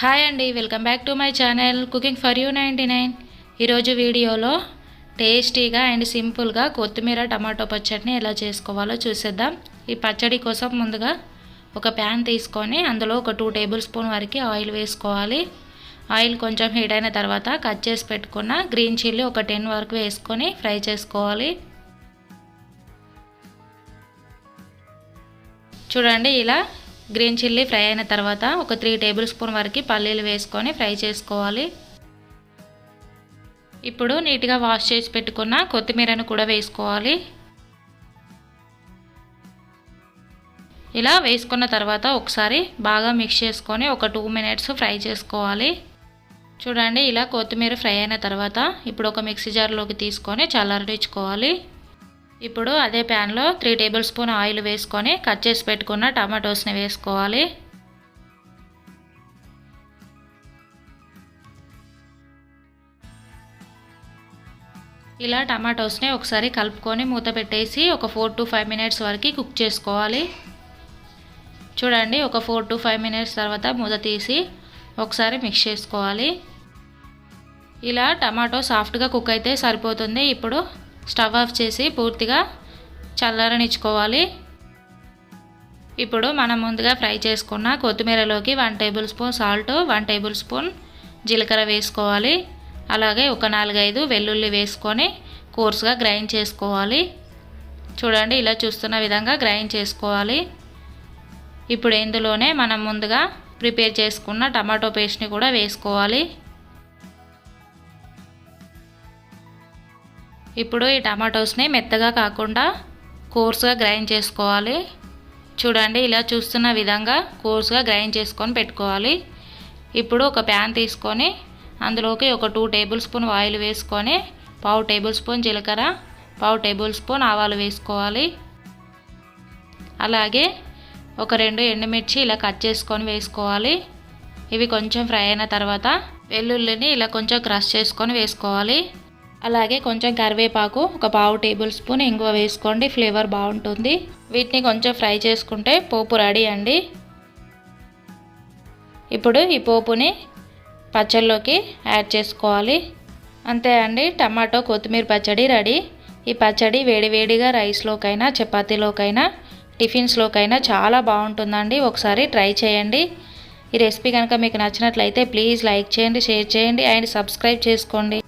Hi అండి welcome back to my channel cooking for you ninety nine. ఈరోజు వీడియోలో టేస్టీగా అండ్ సింపుల్గా కొత్తిమీర టమాటో పచ్చడిని ఎలా చేసుకోవాలో చూసేద్దాం. ఈ పచ్చడి కోసం ముందుగా ఒక ప్యాన్ తీసుకొని అందులో ఒక టూ టేబుల్ స్పూన్ వరకు ఆయిల్ వేసుకోవాలి. ఆయిల్ కొంచెం హీట్ అయిన తర్వాత కట్ చేసి పెట్టుకున్న గ్రీన్ చిల్లీ ఒక టెన్ వరకు వేసుకొని ఫ్రై చేసుకోవాలి. చూడండి ఇలా గ్రీన్ చిల్లీ ఫ్రై అయిన తర్వాత ఒక త్రీ టేబుల్ స్పూన్ వరకు పల్లీలు వేసుకొని ఫ్రై చేసుకోవాలి. ఇప్పుడు నీట్గా వాష్ చేసి పెట్టుకున్న కొత్తిమీరను కూడా వేసుకోవాలి. ఇలా వేసుకున్న తర్వాత ఒకసారి బాగా మిక్స్ చేసుకొని ఒక టూ మినిట్స్ ఫ్రై చేసుకోవాలి. చూడండి ఇలా కొత్తిమీర ఫ్రై అయిన తర్వాత ఇప్పుడు ఒక మిక్సీ జార్లోకి తీసుకొని చల్లారించుకోవాలి ఇప్పుడు అదే ప్యాన్లో త్రీ టేబుల్ స్పూన్ ఆయిల్ వేసుకొని కట్ చేసి పెట్టుకున్న టమాటోస్ని వేసుకోవాలి. ఇలా టమాటోస్ని ఒకసారి కలుపుకొని మూత పెట్టేసి ఒక ఫోర్ టు ఫైవ్ మినిట్స్ వరకు కుక్ చేసుకోవాలి. చూడండి ఒక ఫోర్ టు ఫైవ్ మినిట్స్ తర్వాత మూత తీసి ఒకసారి మిక్స్ చేసుకోవాలి. ఇలా టమాటో సాఫ్ట్గా కుక్ అయితే సరిపోతుంది. ఇప్పుడు స్టవ్ ఆఫ్ చేసి పూర్తిగా చల్లారనిచ్చుకోవాలి. ఇప్పుడు మనం ముందుగా ఫ్రై చేసుకున్న కొత్తిమీరలోకి one tablespoon salt one tablespoon జీలకర్ర వేసుకోవాలి. అలాగే ఒక నాలుగైదు వెల్లుల్లి వేసుకొని కోర్స్గా గ్రైండ్ చేసుకోవాలి. చూడండి ఇలా చూస్తున్న విధంగా గ్రైండ్ చేసుకోవాలి. ఇప్పుడు ఇందులోనే మనం ముందుగా ప్రిపేర్ చేసుకున్న టమాటో పేస్ట్ని కూడా వేసుకోవాలి. ఇప్పుడు ఈ టమాటోస్ని మెత్తగా కాకుండా కోర్స్గా గ్రైండ్ చేసుకోవాలి. చూడండి ఇలా చూస్తున్న విధంగా కోర్స్గా గ్రైండ్ చేసుకొని పెట్టుకోవాలి. ఇప్పుడు ఒక ప్యాన్ తీసుకొని అందులోకి ఒక టూ టేబుల్ స్పూన్ ఆయిల్ వేసుకొని పావు టేబుల్ స్పూన్ జీలకర్ర పావు టేబుల్ స్పూన్ ఆవాలు వేసుకోవాలి. అలాగే ఒక రెండు ఎండుమిర్చి ఇలా కట్ చేసుకొని వేసుకోవాలి. ఇవి కొంచెం ఫ్రై అయిన తర్వాత వెల్లుల్లిని ఇలా కొంచెం క్రష్ చేసుకొని వేసుకోవాలి. అలాగే కొంచెం కరివేపాకు ఒక పావు టేబుల్ స్పూన్ ఇంగువ వేసుకోండి ఫ్లేవర్ బాగుంటుంది. వీటిని కొంచెం ఫ్రై చేసుకుంటే పోపు రెడీ అండి. ఇప్పుడు ఈ పోపుని పచ్చళ్ళలోకి యాడ్ చేసుకోవాలి. అంతే అండి టమాటో కొత్తిమీర పచ్చడి రెడీ. ఈ పచ్చడి వేడివేడిగా రైస్లోకైనా చపాతీలోకైనా టిఫిన్స్లోకైనా చాలా బాగుంటుందండి. ఒకసారి ట్రై చేయండి. ఈ రెసిపీ కనుక మీకు నచ్చినట్లయితే ప్లీజ్ లైక్ చేయండి షేర్ చేయండి అండ్ సబ్స్క్రైబ్ చేసుకోండి.